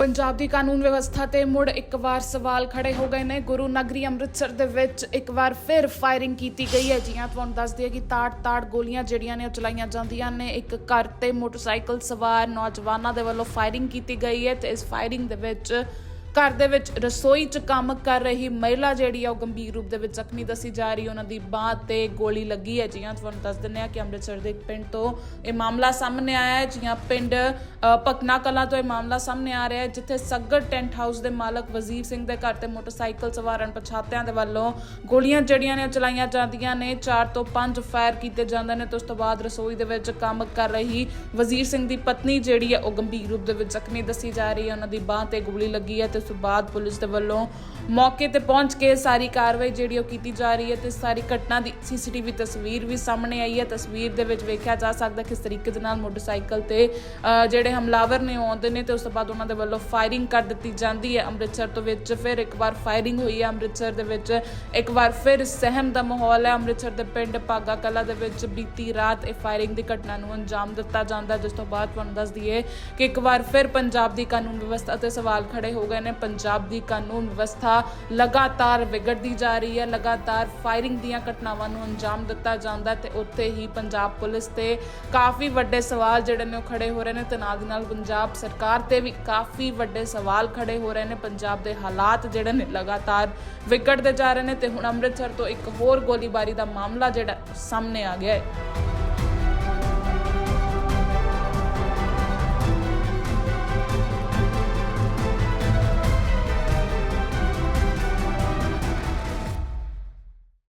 ਪੰਜਾਬ ਦੀ ਕਾਨੂੰਨ ਵਿਵਸਥਾ ਤੇ ਮੁੜ ਇੱਕ ਵਾਰ ਸਵਾਲ ਖੜੇ ਹੋ ਗਏ ਨੇ। ਗੁਰੂ ਨਗਰੀ ਅੰਮ੍ਰਿਤਸਰ ਦੇ ਵਿੱਚ ਇੱਕ ਵਾਰ ਫਿਰ ਫਾਇਰਿੰਗ ਕੀਤੀ ਗਈ ਹੈ। ਜੀਆਂ ਤੁਹਾਨੂੰ ਦੱਸ ਦਈਏ ਕਿ ਤਾੜ-ਤਾੜ ਗੋਲੀਆਂ ਜਿਹੜੀਆਂ ਨੇ ਉਹ ਚਲਾਈਆਂ ਜਾਂਦੀਆਂ ਨੇ। ਇੱਕ ਘਰ ਤੇ ਮੋਟਰਸਾਈਕਲ ਸਵਾਰ ਨੌਜਵਾਨਾਂ ਦੇ ਵੱਲੋਂ ਫਾਇਰਿੰਗ ਕੀਤੀ ਗਈ ਹੈ ਤੇ ਇਸ ਫਾਇਰਿੰਗ ਦੇ ਵਿੱਚ ਘਰ ਦੇ ਵਿੱਚ ਰਸੋਈ 'ਚ ਕੰਮ ਕਰ ਰਹੀ ਮਹਿਲਾ ਜਿਹੜੀ ਆ ਉਹ ਗੰਭੀਰ ਰੂਪ ਦੇ ਵਿੱਚ ਜ਼ਖਮੀ ਦੱਸੀ ਜਾ ਰਹੀ ਉਹਨਾਂ ਦੀ ਬਾਹ ਤੇ ਗੋਲੀ ਲੱਗੀ ਹੈ। ਜੀਆਂ ਤੁਹਾਨੂੰ ਦੱਸ ਦਿੰਦੇ ਆ ਕਿ ਅੰਮ੍ਰਿਤਸਰ ਦੇ ਇੱਕ ਪਿੰਡ ਤੋਂ ਇਹ ਮਾਮਲਾ ਸਾਹਮਣੇ ਆਇਆ ਹੈ। ਜੀਆਂ ਪਿੰਡ ਅ, ਪਕਨਾ ਕਲਾਂ ਤੋਂ ਇਹ ਮਾਮਲਾ ਸਾਹਮਣੇ ਆ ਰਿਹਾ ਹੈ ਜਿੱਥੇ ਸੱਗਰ ਟੈਂਟ ਹਾਊਸ ਦੇ ਮਾਲਕ ਵਜ਼ੀਰ ਸਿੰਘ ਦੇ ਘਰ ਤੇ ਮੋਟਰਸਾਈਕਲ ਸਵਾਰ ਅਣਪਛਾਤਿਆਂ ਦੇ ਵੱਲੋਂ ਗੋਲੀਆਂ ਜਿਹੜੀਆਂ ਨੇ ਚਲਾਈਆਂ ਜਾਂਦੀਆਂ ਨੇ। 4 ਤੋਂ 5 ਫਾਇਰ ਕੀਤੇ ਜਾਂਦੇ ਨੇ ਤੇ ਉਸ ਤੋਂ ਬਾਅਦ ਰਸੋਈ ਦੇ ਵਿੱਚ ਕੰਮ ਕਰ ਰਹੀ ਵਜ਼ੀਰ ਸਿੰਘ ਦੀ ਪਤਨੀ ਜਿਹੜੀ ਹੈ ਉਹ ਗੰਭੀਰ ਰੂਪ ਦੇ ਵਿੱਚ ਜ਼ਖਮੀ ਦੱਸੀ ਜਾ ਰਹੀ ਹੈ। ਉਹਨਾਂ ਦੀ ਬਾਹ ਤੇ ਗੋਲੀ ਲੱਗੀ ਹੈ ਤੇ ਉਸ ਤੋਂ ਬਾਅਦ ਪੁਲਿਸ ਦੇ ਵੱਲੋਂ ਮੌਕੇ ਤੇ ਪਹੁੰਚ ਕੇ ਸਾਰੀ ਕਾਰਵਾਈ ਜਿਹੜੀ ਉਹ ਕੀਤੀ ਜਾ ਰਹੀ ਹੈ ਤੇ ਸਾਰੀ ਘਟਨਾ ਦੀ ਸੀਸੀਟੀਵੀ ਤਸਵੀਰ ਵੀ ਸਾਹਮਣੇ ਆਈ ਹੈ। ਤਸਵੀਰ ਦੇ ਵਿੱਚ ਵੇਖਿਆ ਜਾ ਸਕਦਾ ਕਿਸ ਤਰੀਕੇ ਦੇ ਨਾਲ ਮੋਟਰਸਾਈਕਲ ਤੇ ਅ, ਜਿਹੜੇ ਹਮਲਾਵਰ ਨੇ ਉਹ ਆਉਂਦੇ ਨੇ ਤੇ ਉਸ ਤੋਂ ਬਾਅਦ ਉਹਨਾਂ ਦੇ ਵੱਲੋਂ ਫਾਇਰਿੰਗ ਕਰ ਦਿੱਤੀ ਜਾਂਦੀ ਹੈ। ਅੰਮ੍ਰਿਤਸਰ ਤੋਂ ਵਿੱਚ ਫਿਰ ਇੱਕ ਵਾਰ ਫਾਇਰਿੰਗ ਹੋਈ ਹੈ। ਅੰਮ੍ਰਿਤਸਰ ਦੇ ਵਿੱਚ ਇੱਕ ਵਾਰ ਫਿਰ ਸਹਿਮ ਦਾ ਮਾਹੌਲ ਹੈ। ਅੰਮ੍ਰਿਤਸਰ ਦੇ ਪਿੰਡ ਪਾਗਾ ਕਲਾ ਦੇ ਵਿੱਚ ਬੀਤੀ ਰਾਤ ਇਹ ਫਾਇਰਿੰਗ ਦੀ ਘਟਨਾ ਨੂੰ ਅੰਜਾਮ ਦਿੱਤਾ ਜਾਂਦਾ ਜਿਸ ਤੋਂ ਬਾਅਦ ਤੁਹਾਨੂੰ ਦੱਸ ਦਈਏ ਕਿ ਇੱਕ ਵਾਰ ਫਿਰ ਪੰਜਾਬ ਦੀ ਕਾਨੂੰਨ ਵਿਵਸਥਾ ਤੇ ਸਵਾਲ ਖੜੇ ਹੋ ਗਏ ਨੇ। ਨੇ ਪੰਜਾਬ ਦੀ ਕਾਨੂੰਨ ਵਿਵਸਥਾ ਲਗਾਤਾਰ ਵਿਗੜਦੀ ਜਾ ਰਹੀ ਹੈ, ਲਗਾਤਾਰ ਫਾਇਰਿੰਗ ਦੀਆਂ ਘਟਨਾਵਾਂ ਨੂੰ ਅੰਜਾਮ ਦਿੱਤਾ ਜਾਂਦਾ ਤੇ ਉੱਥੇ ਹੀ ਪੰਜਾਬ ਪੁਲਿਸ ਤੇ ਕਾਫੀ ਵੱਡੇ ਸਵਾਲ ਜਿਹੜੇ ਨੇ ਉਹ ਖੜੇ ਹੋ ਰਹੇ ਨੇ ਤੇ ਨਾਲ ਦੀ ਨਾਲ ਪੰਜਾਬ ਸਰਕਾਰ ਤੇ ਵੀ ਕਾਫੀ ਵੱਡੇ ਸਵਾਲ ਖੜੇ ਹੋ ਰਹੇ ਨੇ। ਪੰਜਾਬ ਦੇ ਹਾਲਾਤ ਜਿਹੜੇ ਨੇ ਲਗਾਤਾਰ ਵਿਗੜਦੇ ਜਾ ਰਹੇ ਨੇ ਤੇ ਹੁਣ ਅੰਮ੍ਰਿਤਸਰ ਤੋਂ ਇੱਕ ਹੋਰ ਗੋਲੀਬਾਰੀ ਦਾ ਮਾਮਲਾ ਜਿਹੜਾ ਸਾਹਮਣੇ ਆ ਗਿਆ ਹੈ।